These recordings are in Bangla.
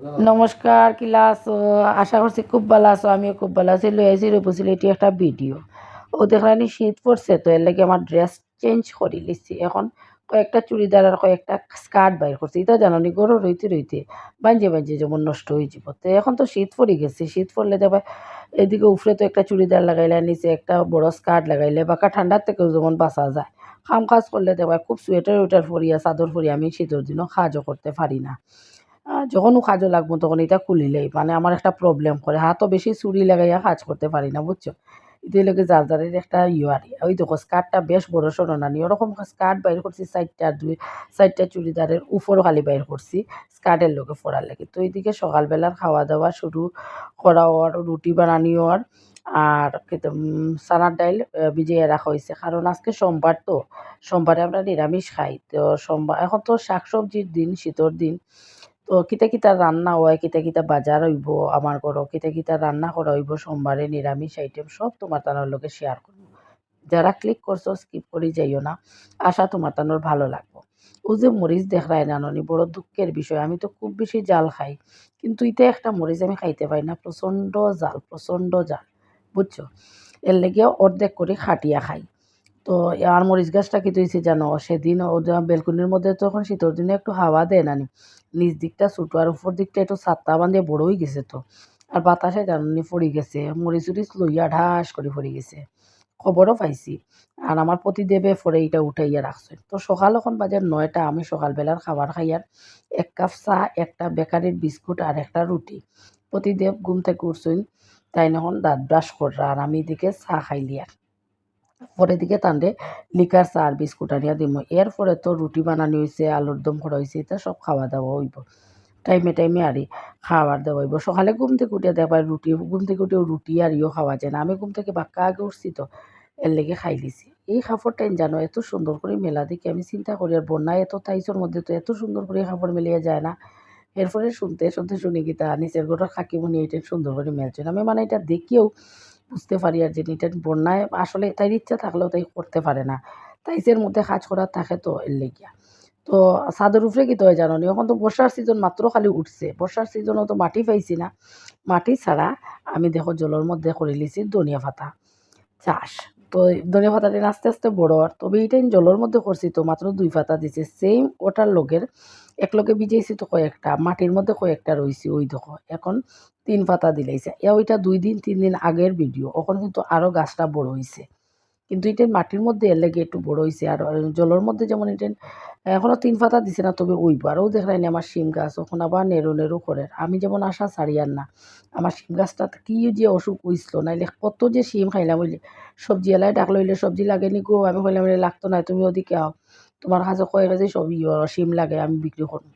নমস্কার কিলা আছো আশা করছি খুব ভালো আছো, আমিও খুব ভালো আছি। লই আছি রূপসিল এটি একটা ভিডিও। ও দেখলানি শীত পড়ছে, তো এর লাগে আমার ড্রেস চেঞ্জ করে লিছি। এখন কয়েকটা চুড়িদার আর কয়েকটা স্কার্ট বাইর করছি। এটা জানো গরু রইতে রইতে বাঞ্জে বাঞ্জে যেমন নষ্ট হয়ে যাব। তো এখন তো শীত পড়ে গেছে, শীত পড়লে দেখবা এদিকে উফরে তো একটা চুড়িদার লাগাইলে নিচে একটা বড় স্কার্ট লাগাইলে, বাঁকা ঠান্ডার থেকেও যেমন বাঁচা যায়। কাম কাজ করলে দেখবা খুব সোয়েটার ওয়েটার ফরিয়া চাদর ফরিয়া আমি শীতের দিনও সাহায্য করতে পারি না। যখনও কাজও লাগবো তখন এটা খুলিলেই মানে আমার একটা প্রবলেম করে। হাতও বেশি চুরি লাগাইয়া কাজ করতে পারি না, বুঝছ? এটাই লোকে যার যারের একটা ইয়ে আর ওই দেখো স্কার্টটা বেশ বড় সড়ো নানি ওরকম স্কার্ট বাইর করছি সাইডটা দুই সাইডটা চুড়িদারের উপরও খালি বাইর করছি স্কার্টের লোকে পরার লাগে। তো এইদিকে সকালবেলার খাওয়া দাওয়া শুরু করা ওর, রুটি বানানি ওর, আর চানার ডাইল ভিজিয়ে রাখা হয়েছে কারণ আজকে সোমবার তো, সোমবারে আমরা নিরামিষ খাই। তো সোমবার, এখন তো শাকসবজির দিন, শীতর দিন। তো কিতা কিতা রান্না হয়, কিতা কিতা বাজার হইব আমার ঘরও, কিতা কিতা রান্না করা হইব সোমবারে, নিরামিষ আইটেম সব তোমার তানোর লগে শেয়ার করব। যারা ক্লিক করছ স্কিপ করে যাইও না। আশা তোমার তানোর ভালো লাগবো। ও যে মরিচ দেখায় না ননি, বড় দুঃখের বিষয়। আমি তো খুব বেশি জাল খাই, কিন্তু ইতে একটা মরিচ আমি খাইতে পারি না, প্রচণ্ড জাল প্রচণ্ড জাল, বুঝছ? এর লেগে অর্ধেক করে খাটিয়া খাই। তো আর মরিচ গাছটা কি তুইছে জানো? সেদিন ওদের বেলকুনির মধ্যে তখন শীতের দিনে একটু হাওয়া দেয় না নি নিচ দিকটা ছোটো আর উপর দিকটা একটু ছাত্তা বান্ধিয়ে বড় হয়ে গেছে তো। আর বাতাসে জানি পড়ে গেছে, মরিচ উরিচ লইয়া ঢাস করে পড়ে গেছে। খবরও পাইছি। আর আমার প্রতিদেবে পরে এটা উঠাইয়া রাখছে। তো সকাল এখন বাজে নয়টা, আমি সকালবেলার খাবার খাইয়ার এক কাপ চা, একটা বেকারির বিস্কুট আর একটা রুটি। প্রতিদেব ঘুম থেকে উঠছইন তাই এখন দাঁত ব্রাশ কররা আর আমি এদিকে চা খাইলি পরে দিকে তান্ডে লিকার চা আর বিস্কুট আনিয়া দিম। এরপরে তো রুটি বানানি হয়েছে আলুর দম করা হয়েছে এটা সব খাওয়া দাওয়া হইব। টাইমে টাইমে আরই খাওয়ার দাওয়া হইব। সকালে ঘুম থেকে উঠে দেখবার রুটি, ঘুম থেকে উঠে রুটি আর ইও খাওয়া যায় না। আমি ঘুম থেকে বাক্কা আগে উঠছি তো, এর লেগে খাই লিছি এই কাপড়টাই জানো, এত সুন্দর করে মেলা দেখি আমি চিন্তা করি, আর বন্যায় এত তাইসর মধ্যে তো এত সুন্দর করে কাপড় মেলিয়ে যায় না। এরপরে শুনতে শুনতে শুনি কি তা নিচের ঘরের কাকিমণি এটা সুন্দর করে মেলছেন আমি মানে এটা দেখিও বুঝতে পারি আর যে এটা বন্যায় আসলে তাই ইচ্ছা থাকলেও তাই করতে পারে না। তাইসের মধ্যে কাজ করার থাকে তো এর লেগিয়া। তো ছাদের উপরে কি তো জানো এখন তো বর্ষার সিজন মাত্র খালি উঠছে। বর্ষার সিজনও তো মাটি পাইছি না। মাটি ছাড়া আমি দেখো জলের মধ্যে করে লিছি ধনিয়া পাতা। চাষ। তো ধনে ধনিয়া দিন আস্তে আস্তে বড় আর তবে এইটাই জলের মধ্যে করছি তো মাত্র দুই পাতা দিছে। সেম ওটার লোকের এক লগে ভিজাইছি তো কয়েকটা, মাটির মধ্যে কয়েকটা রয়েছে ওই দেখো। এখন তিন পাতা দিলাইছে। এ ওইটা দুই দিন, তিন দিন আগের ভিডিও এখন কিন্তু আরও গাছটা বড় হয়েছে কিন্তু এটা মাটির মধ্যে এর লেগে একটু বড় হয়েছে আর জলের মধ্যে যেমন এটা এখনও তিন পাতা দিছে না, তবে ওইব। আরও দেখলেন আমার শিম গাছ, ওখানে আবার নেরো নেরো করে। আমি যেমন আশা ছাড়িয়ার না। আমার শিম গাছটা কি যে অসুখ হইছিল, নাইলে কত যে শিম খাইলাম হইলে। সবজি এলাই ডাক লইলে সবজি লাগে নি গো, আমি কইলাম লাগতো না, তুমি ওদিকে আও। তোমার কাছে কয়ে গেছে সব ইয়ে শিম লাগে, আমি বিক্রি করব।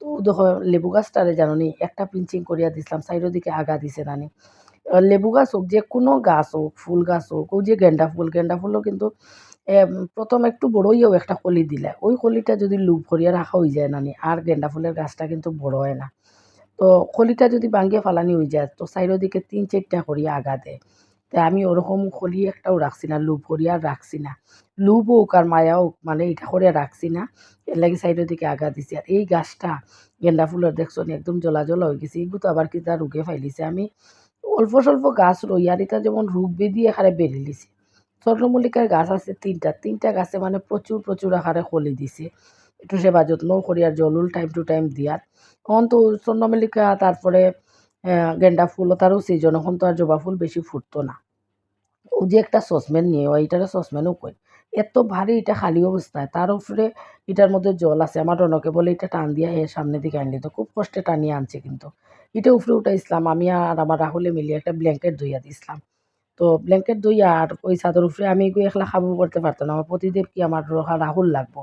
তো দেখো, লেবু গাছটারে জানো নি, একটা পিঞ্চিং করিয়া দিছিলাম সাইডের দিকে আগা দিছে নানি। লেবু গাছ হোক, যে কোনো গাছ হোক, ফুল গাছ হোক ওই যে গেন্দা ফুল, গেন্দা ফুলও কিন্তু প্রথম একটু বড়ইও একটা কলি দিলে। ওই কলিটা যদি লুপ করিয়া রাখা হয়ে যায় নানি, আর গেন্দা ফুলের গাছটা কিন্তু বড় হয় না। তো কলিটা যদি ভাঙ্গিয়ে ফালানি হয়ে যায়, তো সাইডের দিকে তিন চারটা করিয়া আগা দেয়। তা আমি ওরকম কলি একটাও রাখছি না, লুপ করিয়া রাখছি না। লুপ হোক আর মায়া হোক মানে এটা করে রাখছি না, এর লাগে সাইডের দিকে আগা দিছি। আর এই গাছটা গেন্দা ফুলের দেখছ একদম জ্বলা জ্বলা হয়ে গেছে এগুলো তো আবার কিতা রুগে ফাইলিছে? আমি অল্প স্বল্প গাছ রই, আর এটা যেমন রূপ বেদি আকারে বেরিয়ে লিছে চন্দ্রমল্লিকার গাছ আছে তিনটা। তিনটা গাছে মানে প্রচুর প্রচুর আকারে কলি দিছে। একটু সেবা যত্ন করি আর জলুল টাইম টু টাইম দিয়ার এখন তো চন্দ্রমল্লিকা তারপরে গেন্ডা ফুল, তারও সিজন এখন তো আর জবা ফুল বেশি ফুটতো না। ও যে একটা সসম্যান নিয়ে হয় এটারে সসম্যানও কই এত ভারী এটা খালি অবস্থায়, তার উপরে এটার মধ্যে জল আছে। আমার রনকে বলে, এটা টান দিয়া হে সামনের দিকে আনলি তো খুব কষ্টে টানিয়ে আনছে কিন্তু। এটা উপরে ইসলাম আমি আর আমার রাহুলে মিলিয়ে একটা ব্ল্যাঙ্কেট ধুইয়া দিয়েছিলাম তো ব্ল্যাঙ্কেট ধুইয়া আর ওই চাদর উপরে আমি গিয়ে একলা খাব করতে পারতাম না। আমার প্রতিদেব কি আমার রাহুল লাগবো?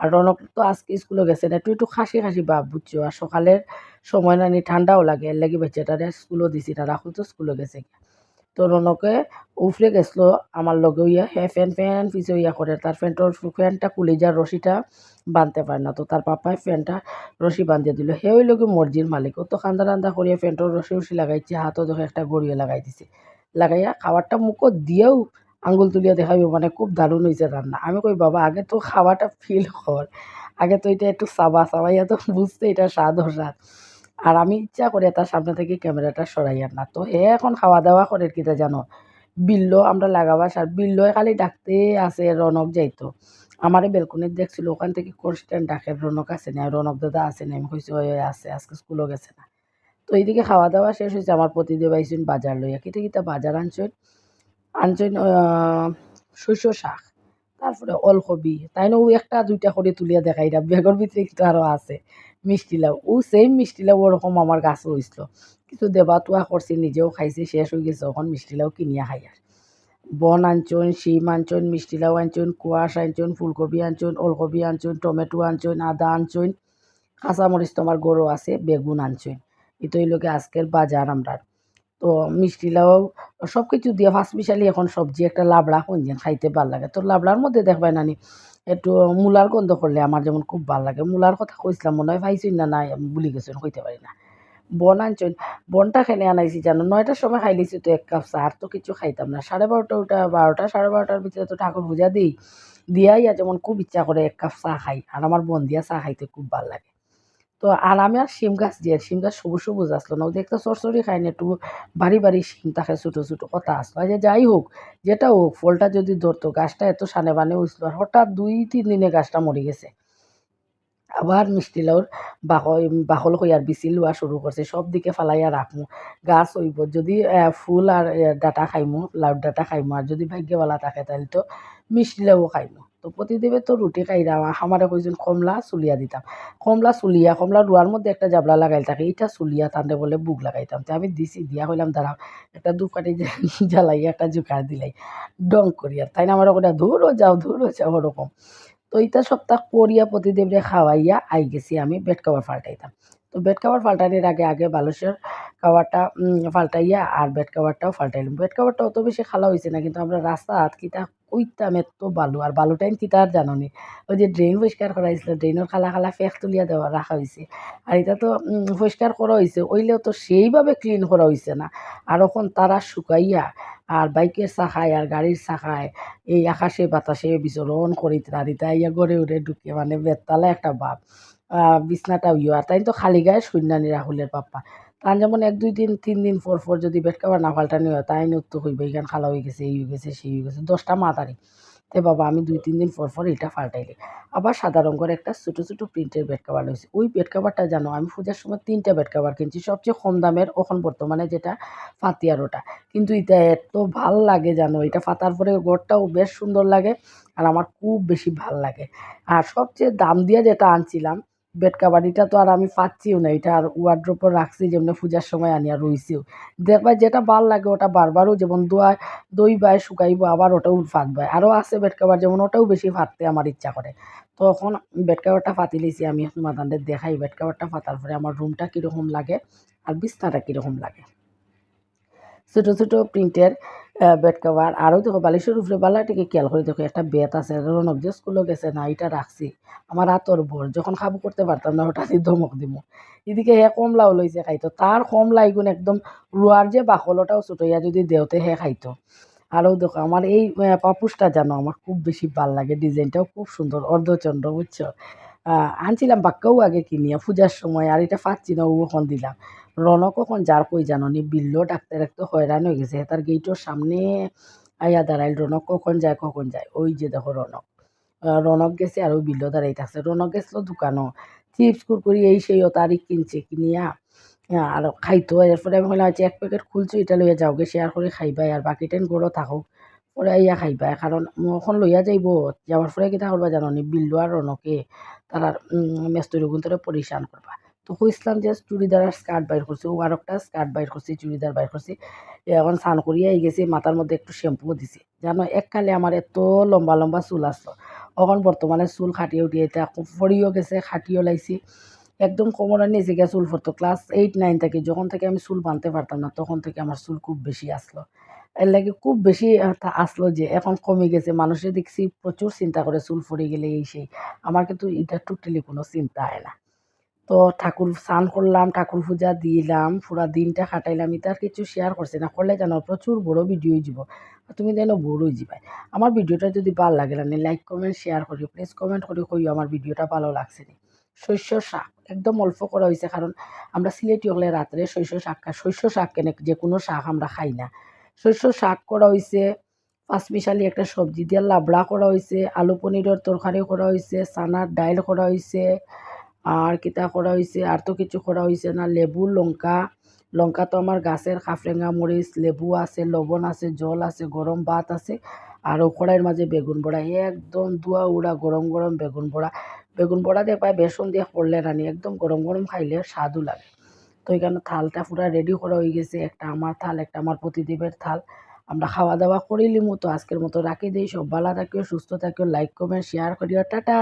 আর রনক তো আজকে স্কুলে গেছে না, একটু একটু খাসি খাসি ভাব বুঝছ? আর সকালের সময় না নি ঠান্ডাও লাগে, এর লাগে বেচাটারে স্কুলও দিছি না, রাহুল তো স্কুলে গেছে তো রনকে উফরে গেছিল আমার লগে ইয়া, হে ফ্যান ফ্যান পিছে ইয়া করে তার ফ্যানটার ফ্যানটা খুলে যার রশিটা বাঁধতে পারে না। তো তার পাপায় ফ্যানটা রশি বাঁধিয়ে দিল। হে ওই লোকে মর্জির মালিক। ও তো খান্দা রান্দা করিয়া ফ্যানটার রশি রশি লাগাইছে হাতও দেখে একটা গড়িয়ে লাগাই দিছে। লাগাইয়া খাবারটা মুখও দিয়েও আঙ্গুল তুলিয়া দেখাবো মানে খুব দারুণ হয়েছে রান্না আমি কই, বাবা, আগে তো খাওয়াটা ফিল কর আগে তো এটা একটু সাবা সাবাইয়া তো বুঝতে এটা স্বাদ ও স্বাদ আর আমি ইচ্ছা করে তার সামনে থেকে ক্যামেরাটা সরাইয়ার না। তো হে এখন খাওয়া দাওয়া করে কিতা জানো? বিল্ল আমরা লাগাবার সার বিল্ল খালি ডাকতে আছে রনক যাইতো। আমারে বেলকনিত দেখছিল, ওখান থেকে কোর্সটেন ডাকের রনক আছে না রনক দাদা আছে না আমি কইছি, ওই আছে আজকে স্কুলও গেছে না। তো এইদিকে খাওয়া দাওয়া শেষ হয়েছে আমার প্রতিদেব আইসুন বাজার লইয়া। কিতা কিতা বাজার আনছেন? আনছেন শস্য শাক, তারপরে ওলকবি। তাই না ও একটা দুইটা করে তুলিয়া দেখাই না বেগর ভিতরে কিন্তু আরও আছে। মিষ্টি লাউ, ও সেম মিষ্টি লাউ ওরকম আমার গাছে হয়েছিল কিন্তু দেবা তোয়া করছি, নিজেও খাইছে, শেষ হয়ে গেছে ওখান মিষ্টি লাউ কিনিয়া খাই আর। বন আনছুন শিম আনছুন মিষ্টি লাউ আনছুন কুয়াশ আনছুন ফুলকপি আনছুন ওলকপি আনছুন টমেটো আনছুন আদা আনছুন কাঁচামরিচ তোমার গরু আছে, বেগুন আনছুন এটাই লোকে আজকের বাজার আমরা তো মিষ্টি লাউ সব কিছু দিয়ে ফাঁস মিশালি এখন সবজি একটা লাবড়া কোনদিন খাইতে ভালো লাগে। তো লাবড়ার মধ্যে দেখবাই নানি একটু মূলার গন্ধ করলে আমার যেমন খুব ভালো লাগে। মূলার কথা কইছিলাম, মনে হয় পাইছি না নাই, আমি ভুলি গেছেন কইতে পারি না। বন আনছেন, বনটা খেনে আনাইছি জানো? নয়টার সময় খাই লিছি তো এক কাপ চা, আর তো কিছু খাইতাম না। সাড়ে বারোটা ওটা, বারোটা, সাড়ে বারোটার ভিতরে তো ঠাকুর পূজা দিই। দিয়াই যেমন খুব ইচ্ছা করে এক কাপ চা খাই, আর আমার বন দিয়া চা খাইতে খুব ভালো লাগে। তো আর আমি আর শিম গাছ দিয়ে, শিম গাছ সবুজ সবুজ আসলো না। একটা চরচরি খাই না, একটু বাড়ি বাড়ি শিম থাকে, ছোটো ছোটো কথা আসলো। যে যাই হোক, যেটা হোক, ফলটা যদি ধরতো, গাছটা এত সানে বানে হয়েছিল আর হঠাৎ দুই, তিন দিনে গাছটা মরে গেছে। আবার মিষ্টি লাউর বাকল বাকল হইয়ার বিচি লোৱা শুরু করছে। সব দিকে ফালাইয়া রাখমু। গাছ হইব, যদি ফুল আর ডাটা খাইমু লাউর ডাটা খাইমু, আর যদি ভাগ্যবালা থাকে তাহলে তো মিষ্টি লাউ খাইমু। তো প্রতিদেবে তো রুটি খাইরা আমারে কইজন কমলা চুলিয়া দিতাম। কমলা চুলিয়া, কমলা রুয়ার মধ্যে একটা জাবলা লাগাইল থাকে এটা চুলিয়া তান্ডে বলে বুক লাগাইতাম তো আমি দিছি, দিয়া হইলাম, দাঁড়াও, একটা দুপাটি জ্বালাইয়া একটা জোকার দিলাই, ডং করিয়া তাই না আমার ওটা ধুরো যাও ধুরো যাও ওরকম তো ইতা সপ্তাহ করিয়া প্রতিদেবরে খাওয়াইয়া আই গেছি আমি বেড কাভার পাল্টাইতাম তো বেড কাভার পাল্টানোর আগে আগে বালুসের কাভারটা পাল্টাইয়া আর বেড কাভারটাও পাল্টাইলাম বেড কাভারটা অত বেশি খালা হয়েছে না, কিন্তু আমরা রাস্তাত কিতা কইতাম এত বালু, আর বালুটাইন কিতা আর জাননি ওই যে ড্রেন পরিষ্কার করা হয়েছিল ড্রেনের খালা খালা ফেক তুলিয়া দেওয়া রাখা হয়েছে আর এটা তো পরিষ্কার করা হয়েছে ওইলেও তো সেইভাবে ক্লিন করা হয়েছে না। আর এখন তারা শুকাইয়া, আর বাইকের চাকায়, আর গাড়ির চাকায়, এই আকাশে বাতাসে বিচরণ করি তারিতা ইয়া গড়ে উড়ে ঢুকে মানে বেতালে একটা বাপ। বিছনাটা ইয়ে আর তাই তো খালি গায়ে সৈন্যানি রাহুলের পাপ্পা। তার যেমন এক, দুই দিন, তিন দিন পর পর যদি বেড কাভার না পাল্টানি হয়, তাই নত্য হইবে। এখান খালা হয়ে গেছে, এই হয়ে গেছে, সেই হয়ে গেছে। দশটা মা তারিখ তে বাবা, আমি দুই, তিন দিন পর পর এটা পাল্টাইলি আবার সাদা রঙের একটা ছোটো ছোটো প্রিন্টের বেড কাভার লইছি ওই বেড কাভারটা জানো, আমি পূজার সময় তিনটা বেড কাভার কিনছি। সবচেয়ে কম দামের এখন বর্তমানে যেটা ফাতিয়ার ওটা। কিন্তু এটা এত ভালো লাগে জানো, এটা ফাতার পরে ঘরটাও বেশ সুন্দর লাগে আর আমার খুব বেশি ভালো লাগে। আর সবচেয়ে দাম দিয়ে যেটা আনছিলাম বেড কাভার এটা তো আর আমি পাচ্ছিও না, এটা আর ওয়ার্ড্রোপও রাখছি যেমনি পূজার সময় আনি আর রইছিও। দেখবা যেটা ভালো লাগে ওটা বারবারও যেমন দোয়া দই বায় শুকাইব, আবার ওটাও ফাটবায় আরও আছে বেড কাভার যেমন ওটাও বেশি ফাটতে আমার ইচ্ছা করে। তখন বেড কাভারটা ফাতি লিছি আমি মাদানদের দেখাই, বেড কাভারটা ফাটার পরে আমার রুমটা কীরকম লাগে আর বিছনাটা কীরকম লাগে। ছোটো ছোটো প্রিন্টের বেড কভার আরও দেখো বালিশের উপরে বালাটিকে খেয়াল করে দেখো একটা বেত আছে রনক যে স্কুলে গেছে না এটা রাখছি আমার হাতর ভোর যখন খাব করতে পারতাম না হঠাৎই ধমক দিব। এদিকে হে কমলাও লইছে খাইতো তার কমলাই গুণ একদম রুয়ার যে বাকলটাও ছুটাইয়া যদি দেওতে হে খাইতো আরও দেখো আমার এই পাপুসটা জানো আমার খুব বেশি ভালো লাগে, ডিজাইনটাও খুব সুন্দর অর্ধচন্দ্র বুঝছ আনছিলাম বাক্কাও আগে কিনিয়া, পূজার সময়, আর এটা পাচ্ছি না, ও দিলাম? রনক কখন যার কই জাননি বিল্ল ডাক্তার একটু হয়রান হয়ে গেছে, তার গেটের সামনে আইয়া দাঁড়াইল, রনক কখন যায় কখন যায়, ওই যে দেখো রনক। রনক গেছে আর ওই বিল্ল দাঁড়াই থাকছে, রনক গেছিল দোকানও, চিপস, কুরকুরি, এই সেই ও তারিখ কিনছে, কিনিয়া আর খাইতো, এরপরে আমি বললাম আচ্ছা এক প্যাকেট খুলছো, এটা লইয়া যাওগে শেয়ার করে খাইবাই, আর বাকি টেন গড়ো থাকুক। পরে আইয়া খাইবা কারণ এখন লইয়া যাইব যাওয়ার পরে কিতা করবা জানি বিল্লু আর রনকে তারা মেস্তরি গুন্তরে পরিশান করবা তো কইসলাম যে চুড়িদার আর স্কার্ট বাইর করছি ও আর একটা স্কার্ট বাইর করছি চুড়িদার বাইর করছি এখন স্নান করিয়া গেছি মাথার মধ্যে একটু শ্যাম্পুও দিছি। জানো, এককালে আমার এত লম্বা লম্বা চুল আসলো এখন বর্তমানে চুল খাটিয়ে উঠিয়ে এটা ফড়িও গেছে খাটিও লাইছি একদম কোমরের নিচে গিয়ে চুল পড়তো ক্লাস এইট, নাইন থেকে, যখন থেকে আমি চুল বাঁধতে পারতাম না, তখন থেকে আমার চুল খুব বেশি আসলো এর লাগে খুব বেশি আসলো যে এখন কমে গেছে। মানুষে দেখছি প্রচুর চিন্তা করে চুল ফুরে গেলে এই সেই। আমার কিন্তু এটা টোটালি কোনো চিন্তা হয় না। তো ঠাকুর স্নান করলাম, ঠাকুর পূজা দিলাম, পুরা দিনটা কাটাইলাম। এটা আর কিছু শেয়ার করছি না, করলে জানো প্রচুর বড় ভিডিও যাব তুমি যেন বড় যাবাই আমার ভিডিওটা যদি ভালো লাগে না লাইক কমেন্ট শেয়ার করি প্লিজ কমেন্ট করে কইও আমার ভিডিওটা ভালো লাগছে নি। শস্য শাক, একদম অল্প করা হয়েছে কারণ আমরা সিলেটি হলে রাত্রে শস্য শাক শস্য শাক কেন যে কোনো শাক আমরা খাই না। শস্য শাক করা হয়েছে পাঁচমিশালি একটা সবজি দিয়ে লাবড়া করা হয়েছে আলু পনিরের তরকারি করা হয়েছে চানার ডাইল করা হয়েছে আর কিতা করা হয়েছে আর তো কিছু করা হয়েছে না, লেবু, লঙ্কা। লঙ্কা তো আমার গাছের খাফরেঙ্গা মরিচ, লেবু আছে, লবণ আছে, জল আছে, গরম ভাত আছে, আর কড়াইয়ের মাঝে বেগুন বড়া। একদম দুয়া উড়া গরম গরম বেগুন বড়া। বেগুন বড়া দেখবা বেসন দিয়ে করলে রানি, একদম গরম গরম খাইলে স্বাদও লাগে। তো এখানে থালটা পুরা রেডি করা হয়ে গেছে। একটা আমার থাল, একটা আমার প্রতিদেবের থাল। আমরা খাওয়া দাওয়া করিলি মতো আজকের মতো রাখি দিই। সব ভালো থাকিও, সুস্থ থাকিও। লাইক কমেন্ট শেয়ার করিও। টাটা!